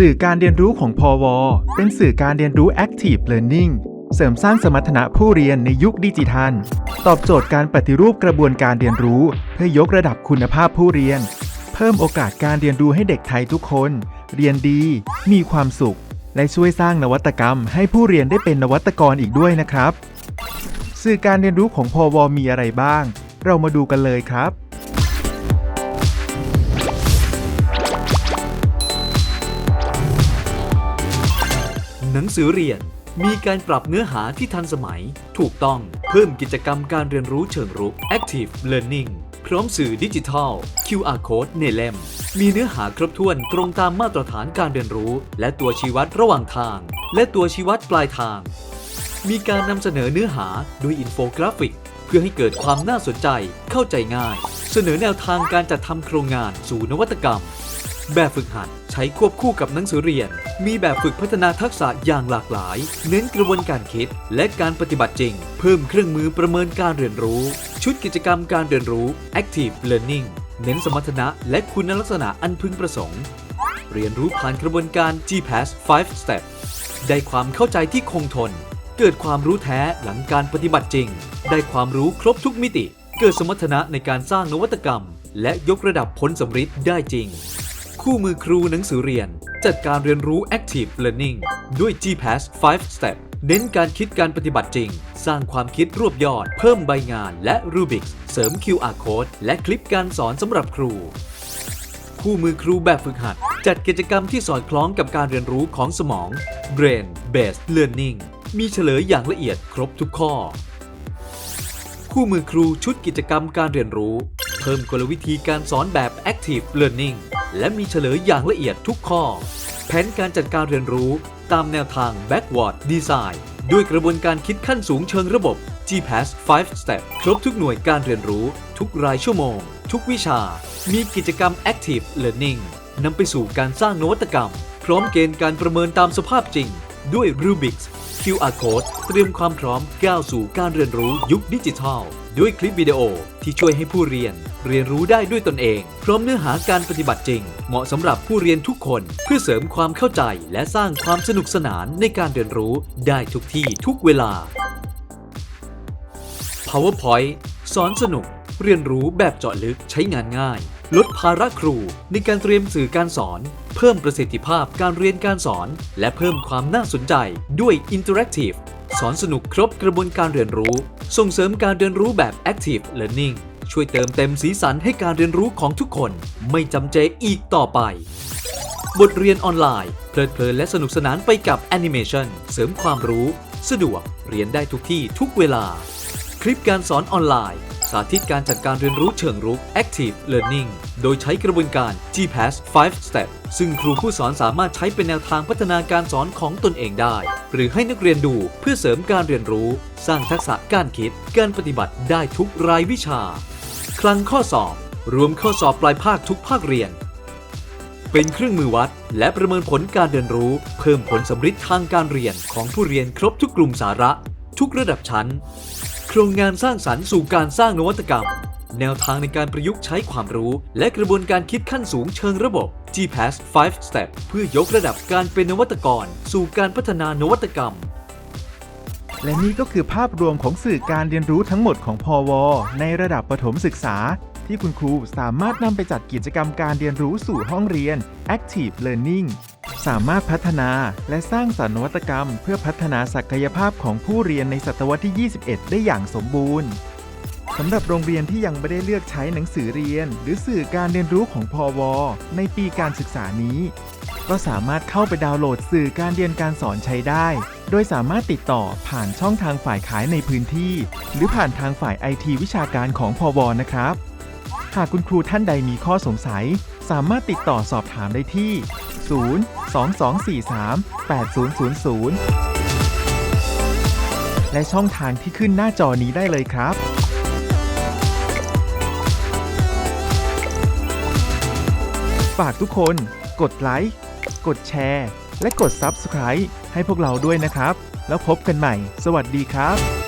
สื่อการเรียนรู้ของพอวเป็นสื่อการเรียนรู้ Active Learning เสริมสร้างสมรรถนะผู้เรียนในยุคดิจิทัล ตอบโจทย์การปฏิรูปกระบวนการเรียนรู้ เพื่อยกระดับคุณภาพผู้เรียน เพิ่มโอกาสการเรียนรู้ให้เด็กไทยทุกคน เรียนดี มีความสุข และช่วยสร้างนวัตกรรม ให้ผู้เรียนได้เป็นนวัตกรอีกด้วยนะครับ สื่อการเรียนรู้ของพอวมีอะไรบ้าง เรามาดูกันเลยครับ สือเรียน มีการปรับเนื้อหาที่ทันสมัย ถูกต้องเพิ่มกิจกรรมการเรียนรู้เชิงรุก Active Learning พร้อมสื่อดิจิทัล QR Code ในเล่ม มีเนื้อหาครบถ้วนตรงตามมาตรฐานการเรียนรู้ และตัวชี้วัดระหว่างทาง และตัวชี้วัดปลายทาง มีการนำเสนอเนื้อหาโดยอินโฟกราฟิก เพื่อให้เกิดความน่าสนใจเข้าใจง่าย เสนอแนวทางการจัดทำโครงงานสู่นวัตกรรม แบบฝึกหัดใช้ควบคู่กับหนังสือเรียน มีแบบฝึกพัฒนาทักษะอย่างหลากหลาย เน้นกระบวนการคิด และการปฏิบัติจริง เพิ่มเครื่องมือประเมินการเรียนรู้ ชุดกิจกรรมการเรียนรู้ Active Learning เน้นสมรรถนะและคุณลักษณะอันพึงประสงค์ เรียนรู้ผ่านกระบวนการ GPAS 5 Step ได้ความเข้าใจที่คงทน เกิดความรู้แท้หลังการปฏิบัติจริง ได้ความรู้ครบทุกมิติ เกิดสมรรถนะในการสร้างนวัตกรรม และยกระดับผลสำฤทธิ์ได้จริง คู่มือครูหนังสือเรียน จัดการเรียนรู้ Active Learning ด้วย GPAS 5 Step เน้นการคิดการปฏิบัติจริง สร้างความคิดรวบยอด เพิ่มใบงานและ Rubix เสริม QR Code และคลิปการสอนสำหรับครู คู่มือครูแบบฝึกหัด จัดกิจกรรมที่สอดคล้องกับการเรียนรู้ของสมอง Brain Based Learning มีเฉลยอย่างละเอียดครบทุกข้อ คู่มือครูชุดกิจกรรมการเรียนรู้ เพิ่มกลวิธีการสอนแบบ Active Learning และมีเฉลยอย่างละเอียดทุกข้อ แผนการจัดการเรียนรู้ตามแนวทาง Backward Design ด้วยกระบวนการคิดขั้นสูงเชิงระบบ GPAS 5 Step ครบทุกหน่วยการเรียนรู้ ทุกรายชั่วโมง ทุกวิชา มีกิจกรรม Active Learning นำไปสู่การสร้างนวัตกรรม พร้อมเกณฑ์การประเมินตามสภาพจริง ด้วย Rubix QR Code เตรียมความพร้อมก้าวสู่การเรียนรู้ยุคดิจิทัล ด้วยคลิปวิดีโอที่ช่วยให้ผู้เรียน เรียนรู้ได้ด้วยตนเอง พร้อมเนื้อหาการปฏิบัติจริง เหมาะสำหรับผู้เรียนทุกคน เพื่อเสริมความเข้าใจและสร้างความสนุกสนานในการเรียนรู้ได้ทุกที่ทุกเวลา PowerPoint สอนสนุก เรียนรู้แบบเจาะลึกใช้งานง่าย ลดภาระครูในการเตรียมสื่อการสอน เพิ่มประสิทธิภาพการเรียนการสอน และเพิ่มความน่าสนใจด้วย Interactive สอนสนุกครบกระบวนการเรียนรู้ ส่งเสริมการเรียนรู้แบบ Active Learning ช่วยเติมเต็มสีสันให้การเรียนรู้ของทุกคนไม่จำเจอีกต่อไป บทเรียนออนไลน์ เพลิดเพลินและสนุกสนานไปกับแอนิเมชันเสริมความรู้ สะดวกเรียนได้ทุกที่ทุกเวลา คลิปการสอนออนไลน์ สาธิตการจัดการเรียนรู้เชิงรุก Active Learning โดยใช้กระบวนการ GPAS 5 Step ซึ่งครูผู้สอนสามารถใช้เป็นแนวทางพัฒนาการสอนของตนเองได้ หรือให้นักเรียนดูเพื่อเสริมการเรียนรู้ สร้างทักษะการคิด การปฏิบัติได้ทุกรายวิชา คลังข้อสอบ รวมข้อสอบปลายภาคทุกภาคเรียน เป็นเครื่องมือวัด และประเมินผลการเรียนรู้ เพิ่มผลสำฤทธิ์ทางการเรียนของผู้เรียนครบทุกกลุ่มสาระ ทุกระดับชั้น โครงงานสร้างสรรค์สู่การสร้างนวัตกรรม แนวทางในการประยุกต์ใช้ความรู้ และกระบวนการคิดขั้นสูงเชิงระบบ GPAS 5 Step เพื่อยกระดับการเป็นนวัตกร สู่การพัฒนานวัตกรรม และนี่ก็คือภาพรวมของสื่อการเรียนรู้ทั้งหมดของพอวในระดับประถมศึกษา ที่คุณครูสามารถนำไปจัดกิจกรรมการเรียนรู้สู่ห้องเรียน Active Learning สามารถพัฒนาและสร้างสรรค์นวัตกรรม เพื่อพัฒนาศักยภาพของผู้เรียนในศตวรรษที่ 21 ได้อย่างสมบูรณ์สำหรับโรงเรียนที่ยังไม่ได้เลือกใช้หนังสือเรียน หรือสื่อการเรียนรู้ของพอวในปีการศึกษานี้ ก็สามารถเข้าไปดาวน์โหลดสื่อการเรียนการสอนใช้ได้ โดยสามารถติดต่อผ่านช่องทางฝ่ายขายในพื้นที่ หรือผ่านทางฝ่ายไอทีวิชาการของพอวนะครับ หากคุณครูท่านใดมีข้อสงสัย สามารถติดต่อสอบถามได้ที่ 0 2243 8000 และช่องทางที่ขึ้นหน้าจอนี้ได้เลยครับฝากทุกคน กดไลค์ กดแชร์ และกด Subscribe ให้พวกเราด้วยนะครับ แล้วพบกันใหม่ สวัสดีครับ